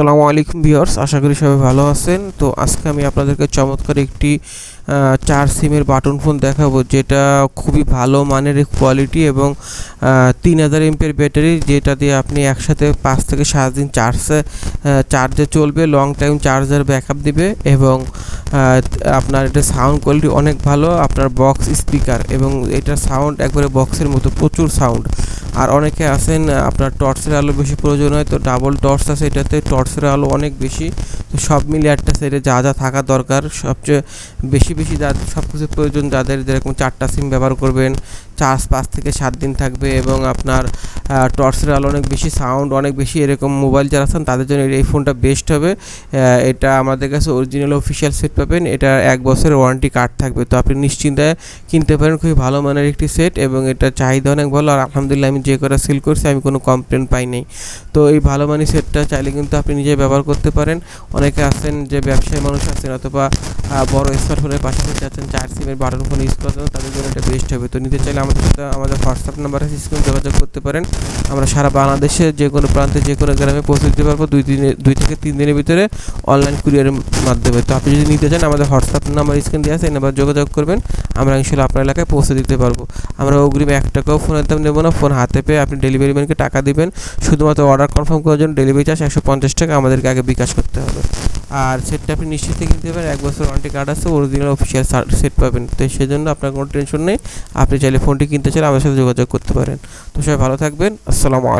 আসসালামু আলাইকুম ভিউয়ার্স, আশা করি সবাই ভালো আছেন। তো আজকে আমি আপনাদেরকে চমৎকার একটি চার সিমের বাটন ফোন দেখাবো, যেটা খুবই ভালো মানের কোয়ালিটি এবং তিন হাজার এমপের ব্যাটারি, যেটা দিয়ে আপনি একসাথে পাঁচ থেকে সাত দিন চার্জে চার্জে চলবে লং টাইম চার্জার ব্যাকআপ দিবে এবং আপনার এটা সাউন্ড কোয়ালিটি অনেক ভালো, আপনার বক্স স্পিকার এবং এটার সাউন্ড একবারে বক্সের মতো প্রচুর সাউন্ড আর অনেকে আছেন আপনার টর্চের আলো বেশি প্রয়োজন হয়, তো ডাবল টর্চ আছে এটাতে, টর্চের আলো অনেক বেশি, তো সব মিলে একটা সাইডে যা যা থাকা দরকার, সবচেয়ে বেশি বেশি যা সব কিছু প্রয়োজন যাদের যেরকম চারটা সিম ব্যবহার করবেন, চার পাঁচ থেকে সাত দিন থাকবে এবং আপনার টর্চের আলো অনেক বেশি সাউন্ড অনেক বেশি, এরকম মোবাইল যারা আছেন তাদের জন্য এই ফোনটা বেস্ট হবে। এটা আমাদের কাছে অরিজিনাল অফিসিয়াল সেট পাবেন। এটা এক বছরের ওয়ারেন্টি কার্ড থাকবে। তো আপনি নিশ্চিন্তায় কিনতে পারেন, খুবই ভালো মানের একটি সেট এবং এটা চাহিদা অনেক ভালো। আর আলহামদুলিল্লাহ আমি যে কটা সেল করছি, আমি কোনো কমপ্লেন পাই নাই। তো এই ভালো মানের সেটটা চাইলে কিন্তু আপনি নিজে ব্যবহার করতে পারেন। অনেকে আছেন যে ব্যবসায়ী মানুষ আছেন অথবা বড় স্মার্টফোনের পাশাপাশি যাচ্ছেন চার সিমের বাটন ফোন ইউজ করার জন্য, তাদের জন্য এটা বেস্ট হবে। তো নিতে চাইলে আমাদের সাথে আমাদের হোয়াটসঅ্যাপ নাম্বার আছে স্ক্রিন যোগাযোগ করতে পারেন। আমরা সারা বাংলাদেশে যে কোনো প্রান্তে, যে কোনো গ্রামে পৌঁছে দিতে পারব দুই দিনে, দুই থেকে তিন দিনের ভিতরে অনলাইন কুরিয়ারের মাধ্যমে। তো আপনি যদি নিতে চান, আমাদের হোয়াটসঅ্যাপ নাম্বার স্ক্রিন দেওয়া আছে, এই নাম্বার যোগাযোগ করবেন। আমরা ইনশাল্লাহ আপনার এলাকায় পৌঁছে দিতে পারব। আমরা অগ্রিম এক টাকাও ফোনের দাম নেব না ফোন হাতে পেয়ে আপনি ডেলিভারি ম্যানকে টাকা দেবেন। শুধুমাত্র অর্ডার কনফার্ম করার জন্য ডেলিভারি চার্জ একশো পঞ্চাশ টাকা আমাদেরকে আগে বিকাশ করতে হবে। আর সেটটা আপনি নিশ্চিত কিনতে পারেন, এক বছর ওয়ারেন্টি কার্ড আছে অরিজিনাল অফিসিয়াল সেট পাবেন। তো সেজন্য আপনার কোনো টেনশন নেই। আপনি চাইলে ফোনটি কিনতে চাইলে আমার সাথে যোগাযোগ করতে পারেন। তো সবাই ভালো থাকবেন। আসসালামু আলাইকুম।